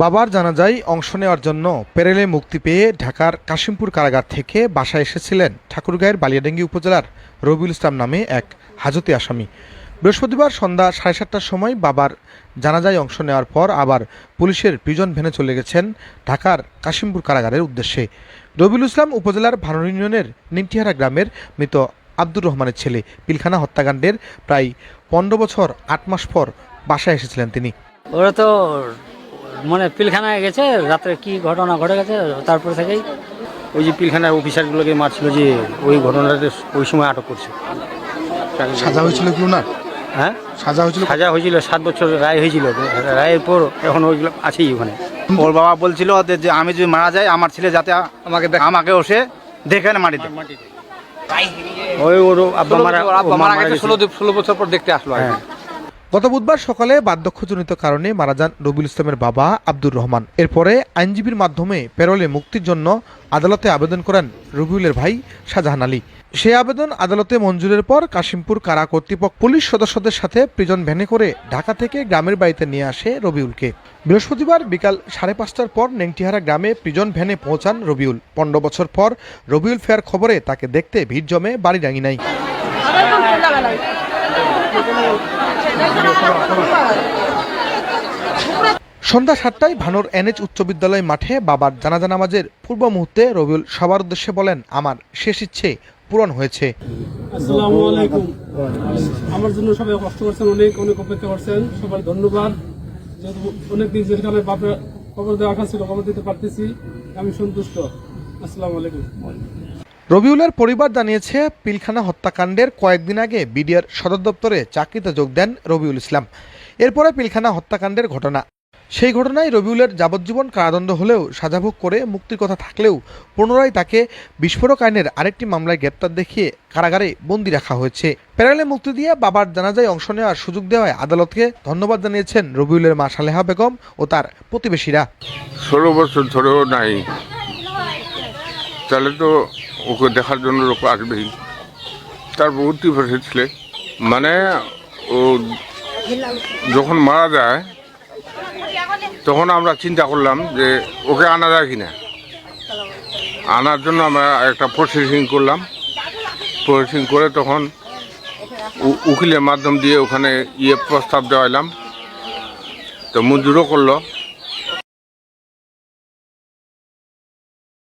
বাবার জানাজায় অংশ নেওয়ার জন্য পেরেলে মুক্তি পেয়ে ঢাকার কাশিমপুর কারাগার থেকে বাসায় এসেছিলেন ঠাকুরগাঁয়ের বালিয়াডাঙ্গি উপজেলার রবিউল ইসলাম নামে এক হাজতি আসামি। বৃহস্পতিবার সন্ধ্যা সাড়ে সাতটার সময় বাবার জানাজায় অংশ নেওয়ার পর আবার পুলিশের প্রিজন ভ্যানে চলে গেছেন ঢাকার কাশিমপুর কারাগারের উদ্দেশ্যে। রবিউল ইসলাম উপজেলার ভানুর ইউনিয়নের নিমটিহারা গ্রামের মৃত আব্দুর রহমানের ছেলে পিলখানা হত্যাকাণ্ডের প্রায় পনেরো বছর আট মাস পর বাসায় এসেছিলেন তিনি। ওরা তো মানে পিলখানায় গেছে রাত্রে কি ঘটনা ঘটে গেছে তারপরে থেকেই। ওই যে পিলখানার অফিসারগুলোকে মারছিল যে ওই ঘটনাটা ওই সময় আটক করছে। সাজা হয়েছিল কি ওনার? হ্যাঁ? সাজা হয়েছিল? সাজা হয়েছিল সাত বছর রায় হয়েছিল। রায়ের পর এখন ওইগুলো আছেই ওখানে। ওর বাবা বলছিল যে আমি যদি মারা যাই আমার ছেলে যাতে আমাকে আমাকে ওসে দেখে না মাটিতে। ওই ওর আব্বা মারা ওর আব্বা মারা মারা গেছে গেছে। ষোলো ষোলো বছর পর দেখতে আসলো হ্যাঁ। গত বুধবার সকালে বার্ধক্যজনিত কারণে মারা যান রবিউল ইসলামের বাবা আব্দুর রহমান। এরপরে আইনজীবীর মাধ্যমে পেরোলে মুক্তির জন্য আদালতে আবেদন করেন রবিউলের ভাই শাহজাহান আলী। সেই আবেদন আদালতে মঞ্জুরের পর কাশিমপুর কারা কর্তৃপক্ষ পুলিশ সদস্যদের সাথে প্রিজন ভ্যানে করে ঢাকা থেকে গ্রামের বাড়িতে নিয়ে আসে রবিউলকে। বৃহস্পতিবার বিকাল সাড়ে পাঁচটার পর নেংটিহারা গ্রামে প্রিজন ভ্যানে পৌঁছান রবিউল। পনেরো বছর পর রবিউল ফেয়ার খবরে তাকে দেখতে ভিড় জমে বাড়ি ডাঙি নাই। সন্ধ্যা সাতটায় ভানোর এনএচ উচ্চ বিদ্যালয় মাঠে বাবার জানাজা নামাজের পূর্ব মুহূর্তে রবিউল সবার উদ্দেশ্যে বলেন, আমার শেষ ইচ্ছে পূরণ হয়েছে। আসসালামু আলাইকুম। আমার জন্য সবাই কষ্ট করছেন, অনেক অনেক অপেক্ষা করছেন। সবাই ধন্যবাদ। অনেক দিন যেখানে বাপের খবর দেওয়া ছিল, খবর দিতে পারতেছি। আমি সন্তুষ্ট। আসসালামু আলাইকুম। রবিউলের পরিবার জানিয়েছে, পিলখানা হত্যাকাণ্ডের কয়েকদিন আগে বিডিআর সদর দপ্তরে চাকরিতে যোগ দেন রবিউল ইসলাম। এরপরে পিলখানা হত্যাকাণ্ডের ঘটনা। সেই ঘটনায় রবিউলের যাবজ্জীবন কারাদণ্ড হলেও সাজাভোগ করে মুক্তির কথা থাকলেও পুনরায় তাকে বিস্ফোরক আইনের আরেকটি মামলায় গ্রেপ্তার দেখিয়ে কারাগারে বন্দি রাখা হয়েছে। প্যারালে মুক্তি দিয়ে বাবার জানাজায় অংশ নেওয়ার সুযোগ দেওয়ায় আদালতকে ধন্যবাদ জানিয়েছেন রবিউলের মা সালেহা বেগম ও তার প্রতিবেশীরা। ষোলো বছর ধরেও নাই। তাহলে তো ওকে দেখার জন্য লোক আসবেই। তার বহুত ডিভোর্সের ছেলে মানে ও যখন মারা যায়, তখন আমরা চিন্তা করলাম যে ওকে আনা যায় কিনা। আনার জন্য আমরা একটা প্রসেসিং করলাম। প্রসেসিং করে তখন উকিলের মাধ্যম দিয়ে ওখানে ইয়ে প্রস্তাব দেওয়াইলাম। তো মঞ্জুরও করল।